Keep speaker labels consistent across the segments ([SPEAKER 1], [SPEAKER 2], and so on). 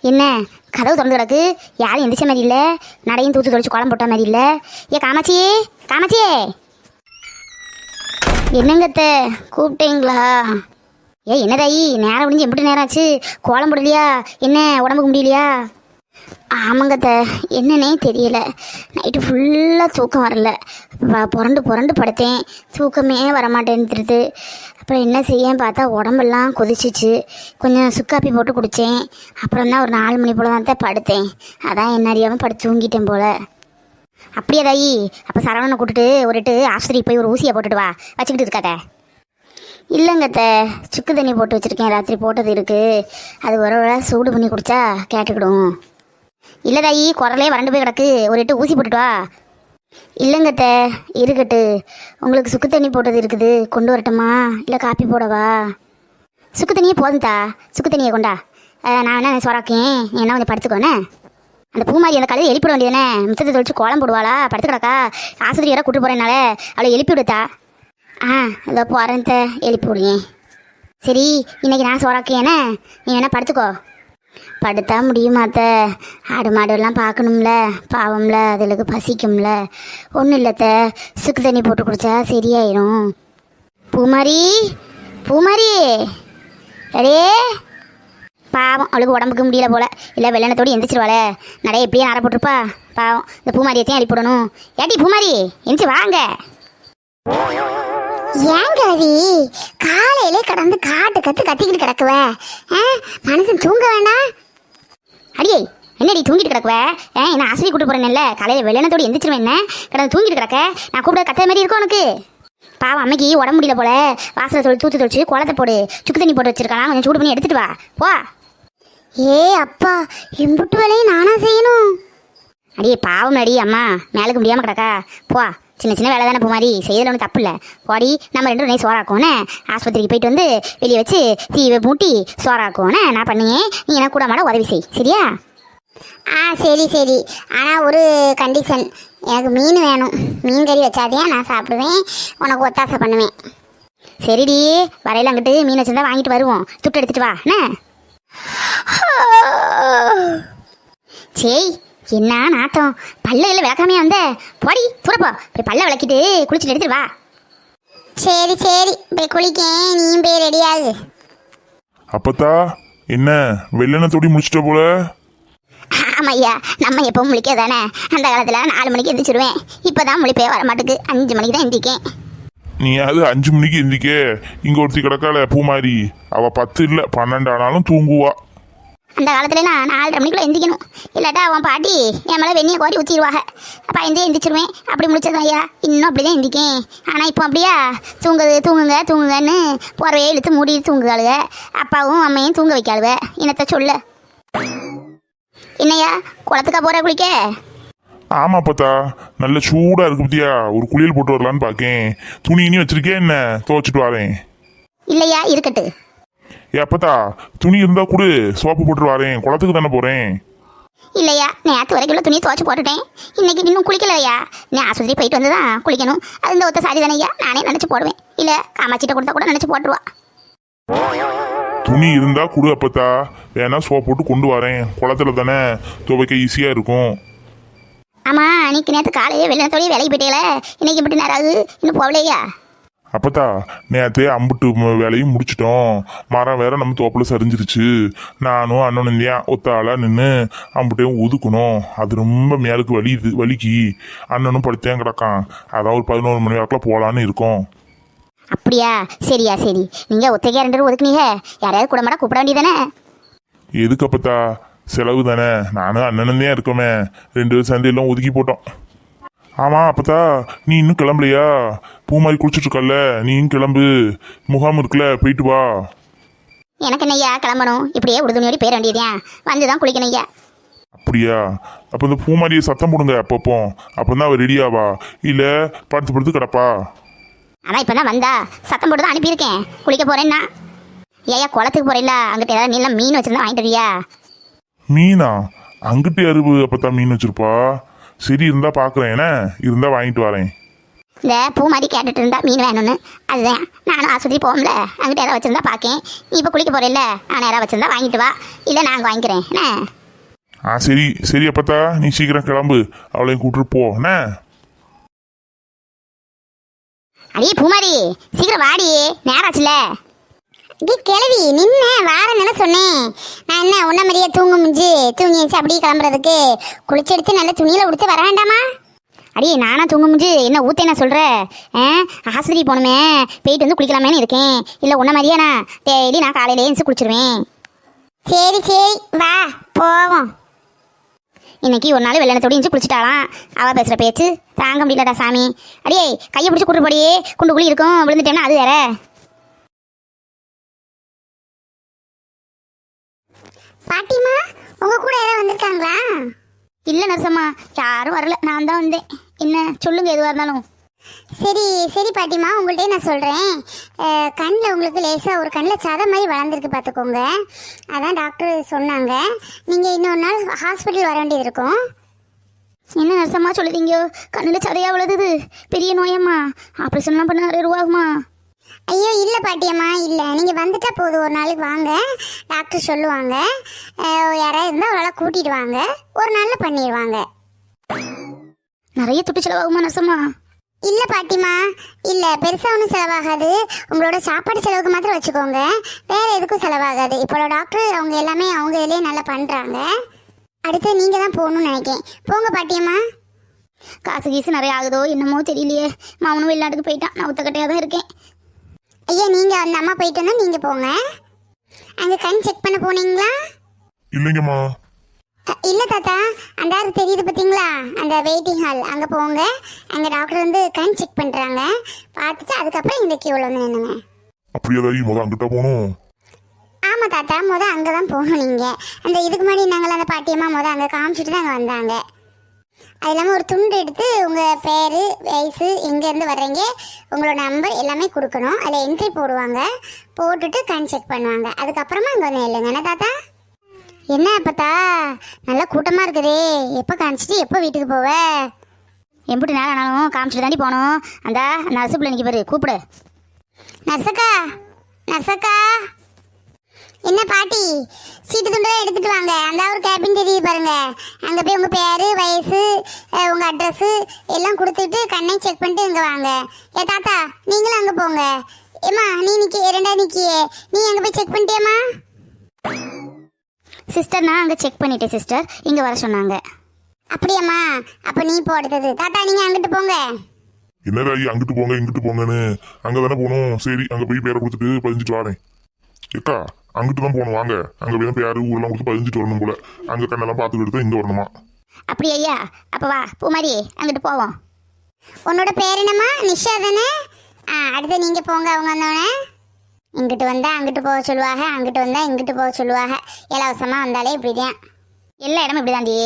[SPEAKER 1] என்ன? கதவு திறந்து கிடக்கு. யாரும் எந்திரிச்ச மாதிரி இல்லை. நடையும் தூத்து தொலைச்சு கோலம் போட்ட மாதிரி இல்லை. ஏ காமாச்சியே காமாச்சியே என்னங்கத்த கூப்பிட்டீங்களா? ஏ என்னதாயி நேரம் முடிஞ்சு எப்படி நேரம் ஆச்சு. கோலம் போடலையா? என்ன உடம்புக்கு முடியலையா? ஆமாங்கத்த என்னன்னே தெரியல. நைட்டு ஃபுல்லாக தூக்கம் வரல. புரண்டு புரண்டு படுத்தேன். தூக்கமே வரமாட்டேன்னுது அப்புறம் என்ன செய்யன்னு பார்த்தா உடம்பெல்லாம் கொதிச்சிச்சு. கொஞ்சம் சுக்காப்பி போட்டு குடித்தேன் அப்புறம் தான் ஒரு நாலு மணி போல தான் தான் படுத்தேன். அதான் என்ன அறியாமல் படுத்து தூங்கிட்டேன் போல. அப்படியே தாயி அப்போ சரவணனை கூட்டுட்டு ஒரு எட்டு ஆஸ்பத்திரிக்கு போய் ஒரு ஊசியை போட்டுட்டு வா. வச்சுக்கிட்டு இருக்காத. இல்லைங்கத்த சுக்கு தண்ணி போட்டு வச்சுருக்கேன். ராத்திரி போட்டது இருக்குது அது ஒரு வேளை சூடு பண்ணி குடித்தா கேட்டுக்கிடும். இல்லை தாயி குரலே வறண்டு போய் கிடக்கு. ஒரு எட்டு ஊசி போட்டுட்டு வா. இல்லைங்கத்த இருக்கட்டு. உங்களுக்கு சுக்கு தண்ணி போட்டது இருக்குது கொண்டு வரட்டுமா? இல்லை காப்பி போடவா? சுக்கு தண்ணியே போதும்தா. சுக்கு தண்ணியை கொண்டா. நான் என்ன சொராக்கேன் நீ என்ன கொஞ்சம் படுத்துக்கோண்ணே அந்த பூமாரி அந்த கழுதை எழுப்பிட வேண்டியதுனே முத்தத்தை தொழிச்சு கோலம் போடுவாளா? படுத்து கிடக்கா? ஆஸ்பத்திரி வர கூட்டு போகிறேனால அவளை எழுப்பி விடுத்தா ஆ இதோ போகிறேன் த எழுப்பி விடுங்க. சரி இன்றைக்கி நான் சோறாக்கேனே நீ வேணா படுத்துக்கோ. படுத்தா முடியுமாத்த ஆடு மாடுலாம் பார்க்கணும்ல பாவம்ல அதுகளுக்கு பசிக்கும்ல. ஒன்றும் இல்லைத்த சுக்கு தண்ணி போட்டு குடிச்சா சரியாயிரும். பூமாரி பூமாரி. அடே பாவம் அவளுக்கு உடம்புக்கு முடியல போல. இல்லை வெள்ளனத்தோடு எந்திரிச்சிருவாளே. நிறைய எப்படியே நர போட்டிருப்பா. பாவம் இந்த பூமாரியத்தையும் அழிப்பிடணும் ஏட்டி பூமாரி எந்திரிச்சு வாங்க. ஏன் கவி? காலையில கடந்து காட்டு கத்து கத்திக்கிட்டு கிடக்குவ. ஆ, மனுஷன் தூங்க வேண்டாம் அடியே என்னடி தூங்கிட்டு கிடக்குவ? ஏ என்ன ஆசிரியர் கூட்டு போறேன்ல காலையில வெள்ளனத்தோடு எந்திரிச்சிருவேன் என்ன? கடந்து தூங்கிட்டு கிடக்க? நான் கூப்பிட கத்த மாதிரி இருக்கும் உனக்கு? பாவம் அம்மைக்கு உடம்பு முடியல போல. வாசலை தொழில் தூத்து தொழிச்சு குளத்தை போடு. சுக்கு தண்ணி போட்டு வச்சிருக்கலாம். கொஞ்சம் சூடு பண்ணி எடுத்துட்டு வா. போ. ஏ அப்பா எம்புட்டு வேலையும் நானா செய்யணும்? அடியே பாவம் அடி அம்மா. மேலுக்கு முடியாம கிடக்கா. போ. சின்ன சின்ன வேலை தானே மாதிரி செய்யறதுல ஒன்றும் தப்பு இல்லை. போடி நம்ம ரெண்டு பேரும் சோறாக்குவோனே ஆஸ்பத்திரிக்கு போயிட்டு வந்து வெளியே வச்சு தீவை மூட்டி சோறாக்குவோனே நான் பண்ணியே நீ எனக்கு கூட மாட உதவி செய். சரியா? ஆ சரி சரி. ஆனால் ஒரு கண்டிஷன் எனக்கு மீன் வேணும். மீன் கறி வச்சாதே நான் சாப்பிடுவேன். உனக்கு ஒத்தாசை பண்ணுவேன். சரிடி. வரையில அங்கிட்டு மீன் வச்சிருந்தா வாங்கிட்டு வருவோம். துட்டு எடுத்துட்டு வா. என்ன? சேய் என்ன நாத்தம்? பல்ல இல்லை விளக்காமே வந்த? போடி தூரப்போ. போய் பல்ல விளக்கிட்டு குளிச்சுட்டு எடுத்துட்டு வா. சரி சரி. போய் குளிக்கேன். நீயும் போய் ரெடியாகு
[SPEAKER 2] அப்பத்தா என்ன வெள்ளன தொடி முடிச்சிட்ட போல?
[SPEAKER 1] ஆமா ஐயா நம்ம எப்பவும் முழிக்க தானே அந்த காலத்தில் நாலு மணிக்கு எந்திரிச்சிருவேன். இப்போ தான் முழிப்பே வர மாட்டுக்கு அஞ்சு மணிக்கு தான் எந்திரிக்கேன்.
[SPEAKER 2] நீ அது அஞ்சு மணிக்கு எந்திரிக்க. இங்க ஒருத்தி கிடக்கால பூமாரி. அவ பத்து இல்ல பன்னெண்டு ஆனாலும் தூங்குவா.
[SPEAKER 1] அந்த காலத்துல நான் நாலரை மணிக்குள்ள எந்திரிக்கணும் இல்லாட்டா அவன் பாட்டி என் மேலே வெந்நியை கோரி ஊற்றிடுவாங்க அப்போ எந்தே எந்திரிச்சிருவேன். அப்படி முடிச்சதான் ஐயா இன்னும் அப்படி தான் எந்திரிக்கேன் ஆனால் இப்போ அப்படியா? தூங்குது தூங்குங்க தூங்குங்கன்னு போறவே இழுத்து மூடி தூங்குகாளுக. அப்பாவும் அம்மையும் தூங்க வைக்காளுவ என்னத்த சொல்ல. என்னய்யா குளத்துக்கா போற குளிக்க?
[SPEAKER 2] ஆமா அப்பத்தா. நல்ல சூடா இருக்கு பத்தியா? ஒரு குளியல் போட்டு வரலான்னு பாக்கேன். துணி இனி வச்சிருக்கேன் என்ன? துவைச்சிட்டு வரேன்.
[SPEAKER 1] இல்லையா இருக்கட்டு.
[SPEAKER 2] ஏ அப்பத்தா துணி இருந்தா கொடு. சோப்பு போட்டு வரேன். குளத்துக்கு தானே போறேன்.
[SPEAKER 1] இல்லையா நேற்று வரைக்கும் உள்ள துணியை துவைச்சு போட்டுட்டேன். இன்னைக்கு இன்னும் குளிக்கலையா நீ ஆஸ்பத்திரி போயிட்டு வந்து தான் குளிக்கணும். அது இந்த ஒத்த சாரி தானேயா நானே நினச்சி போடுவேன். இல்லை காமாச்சிட்ட கொடுத்தா கூட நினச்சி போட்டுருவா.
[SPEAKER 2] துணி இருந்தா கொடு அப்பத்தா. வேணா சோப்பு போட்டு கொண்டு வரேன். குளத்துல தானே துவைக்க ஈஸியா இருக்கும்.
[SPEAKER 1] ஆமாம் அன்னைக்கு நேற்று காலையே வெள்ளத்தோடய வேலைக்கு போயிட்டேல இன்னைக்கு மட்டும் நேரம் ஆகுது? இன்னும் போகலையா?
[SPEAKER 2] அப்பத்தா நேத்தே அம்புட்டு வேலையும் முடிச்சிட்டோம். மரம் வேற நம்ம தோப்புல சரிஞ்சிருச்சு. நானும் அண்ணனும் தான் ஒத்த ஆளா நின்று அம்புட்டையும் ஒதுக்கணும். அது ரொம்ப மேலுக்கு வலியுது வலிக்கு. அண்ணனும் படுத்தேன் கிடக்கான். அதான் ஒரு பதினோரு மணி வாக்கில் போகலான்னு இருக்கோம்.
[SPEAKER 1] அப்படியா? சரியா சரி. நீங்கள் ஒத்தைக்கா ரெண்டு ஒதுக்குனீங்க. யாரையாவது கூட மாட கூப்பிட வேண்டியதானே
[SPEAKER 2] எதுக்கு அப்பத்தா? செலவு தானே. நானும் அண்ணனும் தான் இருக்கோமே. ரெண்டு பேரும் சேர்ந்து எல்லாம் ஒதுக்கி போட்டோம். ஆமா அப்பத்தா நீ இன்னும் கிளம்பலையா? பூ மாதிரி குளிச்சுட்டு இருக்கல்ல நீயும் கிளம்பு. முகாம் இருக்குல்ல போயிட்டு வா.
[SPEAKER 1] எனக்கு என்னய்யா கிளம்பணும்? இப்படியே உடுதுணியோடி போயிட வேண்டியதேன் வந்து தான் குளிக்கணும் ஐயா.
[SPEAKER 2] அப்படியா? அப்போ இந்த பூமாரியை சத்தம் போடுங்க அப்பப்போ. அப்போ தான் அவள் ரெடியாவா இல்லை படுத்து படுத்து கிடப்பா?
[SPEAKER 1] அதான் இப்போ தான் வந்தா. சத்தம் போட்டு தான் அனுப்பியிருக்கேன். குளிக்க போகிறேன்னா ஏயா குளத்துக்கு போகிறேன்ல அங்கிட்ட ஏதாவது நீளம் மீன் வச்சிருந்தா வாங்கிட்டு வரியா
[SPEAKER 2] மீனா? அங்கிட்டு அருவு அப்போ தான் மீன் வச்சிருப்பா. சரி இருந்தா பார்க்குறேன் என்ன? இருந்தா வாங்கிட்டு வரேன்.
[SPEAKER 3] இந்த பூ மாதிரி கேட்டுட்டு இருந்தா மீன் வேணும்னு. அதுதான். நானும் ஆஸ்பத்திரி போகல அங்கிட்ட யாராவது வச்சிருந்தா பார்க்கேன் நீ இப்போ குளிக்க போறேல்ல? நான் யாராவது வச்சிருந்தா வாங்கிட்டு வா. இல்லை நாங்கள் வாங்கிக்கிறேன். என்ன?
[SPEAKER 2] ஆ சரி சரி அப்பத்தா. நீ சீக்கிரம் கிளம்பு. அவளையும் கூட்டிட்டு போ. என்ன?
[SPEAKER 3] அடியே பூமாரி சீக்கிரம் வாடி. நேராச்சுல. டி கிளவி நின்ன. வாரன்னு சொன்னேன். நான் என்ன உன்ன மாதிரியே தூங்க முடிஞ்சு தூங்கி அப்படியே கிளம்புறதுக்கு. குளிச்சு எடுத்து நல்ல துணியில உடுத்து வர வேண்டாமா? அடியே நானா தூங்க முடிஞ்சு என்ன ஊத்தே சொல்ற? ஆ? ஆஸ்பத்திரி போகணுமே போயிட்டு வந்து குளிக்கலாமேன்னு இருக்கேன். இல்லை உன்ன மாதிரியே நான் டெய்லி நான் காலையில எழுந்து குளிச்சிருவேன். சரி சரி. வா போவோம். இன்னைக்கு ஒரு நாள் வெள்ளனத்தோடு இஞ்சி குளிச்சிட்டாலாம் அவ பேசுற பேச்சு தாங்க முடியலடா சாமி. அடியே கையை பிடிச்சி கூட்டு போடியே குண்டு குழி இருக்கும். விழுந்துட்டேன்னா அது வேற. பாட்டிமா உங்க கூட யாராவது வந்திருக்காங்களா? இல்ல நரசம்மா யாரும் வரல. நான் தான் வந்தேன். என்ன சொல்லுங்க எதுவா இருந்தாலும். சரி சரி பாட்டிமா உங்கள்கிட்ட நான் சொல்கிறேன் கண்ணில் உங்களுக்கு லேசாக ஒரு கண்ணில் சதை மாதிரி வளர்ந்துருக்கு பார்த்துக்கோங்க. அதான் டாக்டர் சொன்னாங்க. நீங்கள் இன்னொரு நாள் ஹாஸ்பிட்டல் வர வேண்டியது இருக்கும். என்ன நரசம்மா சொல்லுதீங்க? கண்ணில் சதையாக வளருது. பெரிய நோயம்மா. ஆப்ரேஷன்லாம் பண்ண நிறைய ரூபாகுமா ஐயோ இல்லை பாட்டியம்மா இல்லை. நீங்கள் வந்துட்டா போதும் ஒரு நாளைக்கு வாங்க. டாக்டர் சொல்லுவாங்க. யாராவது இருந்தால் அவளால் கூட்டிட்டு வாங்க. ஒரு நாளில் பண்ணிடுவாங்க. நிறைய துட்டு செலவாகுமா நரசம்மா? இல்லை பாட்டிமா இல்லை. பெருசாக ஒன்றும் செலவாகாது. உங்களோட சாப்பாடு செலவுக்கு மாத்திரம் வச்சுக்கோங்க. வேறு எதுக்கும் செலவாகாது. இப்போ டாக்டர் அவங்க எல்லாமே அவங்க இதுலேயே நல்லா பண்ணுறாங்க அடுத்து நீங்கள் தான் போகணும்னு நினைக்கேன் போங்க பாட்டியம்மா. காசு கீசு நிறைய ஆகுதோ என்னமோ தெரியலையே. மாமனும் வெளிநாட்டுக்கு போயிட்டான். நான் ஒத்தக்கட்டையாக தான் இருக்கேன். ஐயா நீங்கள் அந்த அம்மா போயிட்டு வந்தால் நீங்கள் போங்க. அங்கே கண் செக் பண்ண போனீங்களா?
[SPEAKER 2] இல்லைங்கம்மா.
[SPEAKER 3] அ, இல்ல தாத்தா அந்த ஆறு தெரியுது பாத்தீங்களா? அந்த வெயிட்டிங் ஹால் அங்க போங்க. அங்க டாக்டர் வந்து கண் செக் பண்றாங்க. பார்த்துட்டு அதுக்கப்புறம் இந்த கியூல வந்து நின்னுங்க
[SPEAKER 2] அப்படியே தாயி? முத அங்கிட்ட போகணும்?
[SPEAKER 3] ஆமா தாத்தா முத அங்கதான் போகணும் நீங்க. அந்த இதுக்கு முன்னாடி நாங்கள் அந்த பாட்டியம்மா முத அங்க காமிச்சிட்டு தான் அங்க வந்தாங்க. அது இல்லாமல் ஒரு துண்டு எடுத்து உங்கள் பேர் வயசு எங்கேருந்து வர்றீங்க உங்களோட நம்பர் எல்லாமே கொடுக்கணும். அதில் என்ட்ரி போடுவாங்க. போட்டுட்டு கண் செக் பண்ணுவாங்க. அதுக்கப்புறமா இங்கே வந்து இல்லைங்க என்ன தாத்தா? என்ன அப்பத்தா? நல்லா கூட்டமாக இருக்குதே. எப்போ காமிச்சிட்டு எப்போ வீட்டுக்கு போவ? எம்பிட்டு நேரம் ஆனாலும் காமிச்சிட்டு தாண்டி போகணும். அந்த நர்ஸு பிள்ளை நிற்க பாரு. கூப்பிடு. நர்சக்கா நர்சக்கா. என்ன பாட்டி? சீட்டு துண்டெல்லாம் எடுத்துட்டு வாங்க. அந்த ஒரு கேபின் தெரியுது பாருங்க. அங்கே போய் உங்கள் பேர் வயசு அஹ், உங்க அட்ரஸ் எல்லாம் கொடுத்துட்டு கண்ணை செக் பண்ணிட்டு இங்கே வாங்க. ஏ தாத்தா நீங்களும் அங்கே போங்க. ஏம்மா நீ நிக்க ரெண்டாவது நிக்கியே. நீ அங்கே போய் செக் பண்ணிட்டியாம்மா? சிஸ்டர் நான் அங்கே செக் பண்ணிட்டேன் சிஸ்டர் இங்கே வர சொன்னாங்க. அப்படியாம்மா. அப்போ நீ போ அடுத்தது. தாத்தா நீங்கள் அங்கிட்டு போங்க.
[SPEAKER 2] என்ன தாயி அங்கிட்டு போங்க இங்கிட்டு போங்கன்னு. அங்க தானே போகணும் சரி அங்க போய் பேரை கொடுத்துட்டு பதிஞ்சிட்டு வரேன். ஏக்கா அங்கிட்டு தான் போகணும் வாங்க. அங்கே போய் பேரு ஊரெல்லாம் கொடுத்து பதிஞ்சிட்டு வரணும் போல. அங்கே கண்ணெல்லாம் பார்த்துக்கிட்டு தான் இங்கே வரணுமா?
[SPEAKER 3] அப்படி ஐயா? அப்போ வா பூமாரி அங்கிட்டு போவோம். உன்னோட பேர் என்னம்மா? நிஷா தானே? ஆ அடுத்து நீங்கள் போங்க அவங்க வந்தோடனே இங்கிட்டு வந்தால் அங்கிட்டு போக சொல்லுவாங்க அங்கிட்டு வந்தால் இங்கிட்டு போக சொல்லுவாங்க. இலவசமாக வந்தாலே இப்படி தான் எல்லா இடமும் இப்படி தாண்டி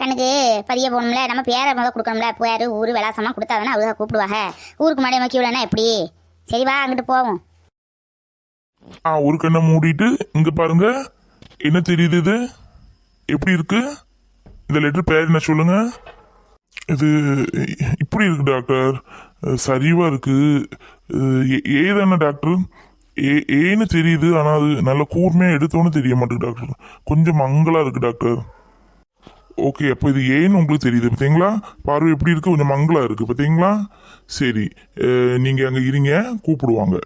[SPEAKER 3] கணக்கு பதிய போகணும்ல நம்ம பேரை முதல் கொடுக்கணும்ல. பேர் ஊர் விலாசமாக கொடுத்தா தானே அவங்க கூப்பிடுவாங்க. ஊருக்கு முன்னாடி நோக்கி விடனா எப்படி? சரி வா அங்கிட்டு போவோம்.
[SPEAKER 2] ஆ ஒரு கண்ணை மூடிட்டு இங்க பாருங்க. என்ன தெரியுது இது? எப்படி இருக்கு? இந்த லெட்டர் பேர் என்ன சொல்லுங்க? இது இப்படி இருக்கு டாக்டர் சரிவா இருக்கு. ஏ- தானே டாக்டர் ஏ ஏன்னு தெரியுது ஆனால் அது நல்ல கூர்மையாக எடுத்தோன்னு தெரிய மாட்டேங்குது டாக்டர் கொஞ்சம் மங்களாக இருக்கு டாக்டர் ஓகே அப்போ இது ஏன்னு உங்களுக்கு தெரியுது பார்த்தீங்களா பார்வை எப்படி இருக்கு? கொஞ்சம் மங்களாக இருக்குது பார்த்தீங்களா சரி நீங்கள் அங்கே இருங்க கூப்பிடுவாங்க.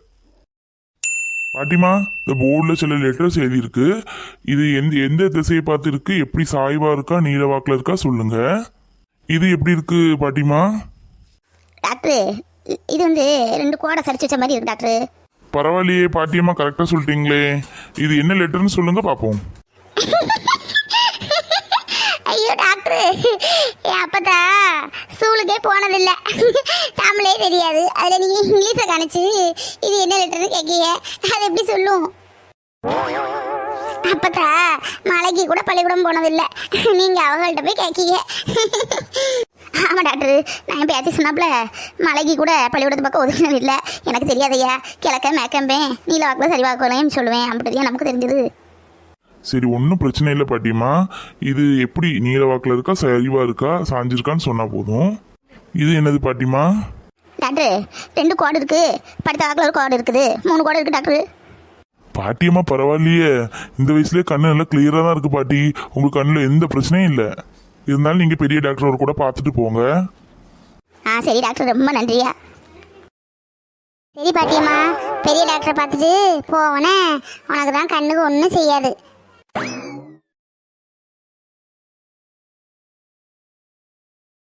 [SPEAKER 2] பாட்டிமா இந்த போர்டில் சில லெட்டர்ஸ் எழுதியிருக்கு. இது எந்த எந்த திசையை பார்த்து இருக்கு எப்படி சாய்வா இருக்கா? நீல வாக்கில் இருக்கா? சொல்லுங்க. இது எப்படி இருக்கு பாட்டிமா?
[SPEAKER 3] டாக்டர் இது வந்து ரெண்டு கோடை சரிச்சு வச்ச மாதிரி இருக்கு டாக்டர்.
[SPEAKER 2] பரவாயில்லையே பாட்டியம்மா கரெக்டாக சொல்லிட்டீங்களே. இது என்ன லெட்டர்னு சொல்லுங்க பார்ப்போம்
[SPEAKER 3] ஐயோ டாக்டர் அப்பதா ஸ்கூலுக்கே போனதில்லை. தமிழே தெரியாது. அதில் நீங்கள் இங்கிலீஷை கணிச்சு இது என்ன லெட்டர்னு கேட்கீங்க அது எப்படி சொல்லும்? அப்பத்தா மலைக்கு கூட பள்ளிக்கூடம் போனதில்லை. நீங்கள் அவங்கள்ட்ட போய் கேட்கீங்க ஆமாம் டாக்டர். நான் பேச்சு பேத்தி சொன்னாப்புல மலைக்கு கூட பள்ளிக்கூடத்து பக்கம் ஒதுக்கினது இல்லை. எனக்கு தெரியாதையா கிழக்க மேக்கம்பேன் நீல வாக்கில் சரி வாக்கலையும் சொல்லுவேன். அப்படி நமக்கு தெரிஞ்சது.
[SPEAKER 2] சரி ஒன்றும் பிரச்சனை இல்லை பாட்டியம்மா இது எப்படி நீல வாக்கில் இருக்கா சரிவா இருக்கா சாஞ்சிருக்கான்னு சொன்னா போதும். இது என்னது பாட்டிமா
[SPEAKER 1] டாக்டர் ரெண்டு கோடு இருக்கு. படுத்த வாக்கில் ஒரு கோடு இருக்குது. மூணு கோடு இருக்கு டாக்டர்.
[SPEAKER 2] பாட்டியம்மா பரவாயில்லையே. இந்த வயசுலயே கண்ணு நல்லா கிளியரா தான் இருக்கு பாட்டி. உங்க கண்ணுல எந்த பிரச்சனையும் இல்லை. இருந்தாலும் நீங்க பெரிய டாக்டர் ஒரு கூட பார்த்துட்டு போங்க.
[SPEAKER 1] ஆ சரி டாக்டர் ரொம்ப நன்றியா. சரி பாட்டியம்மா. பெரிய டாக்டரை பார்த்துட்டு போவனே. உனக்கு தான் கண்ணுக்கு ஒன்றும் செய்யாது. you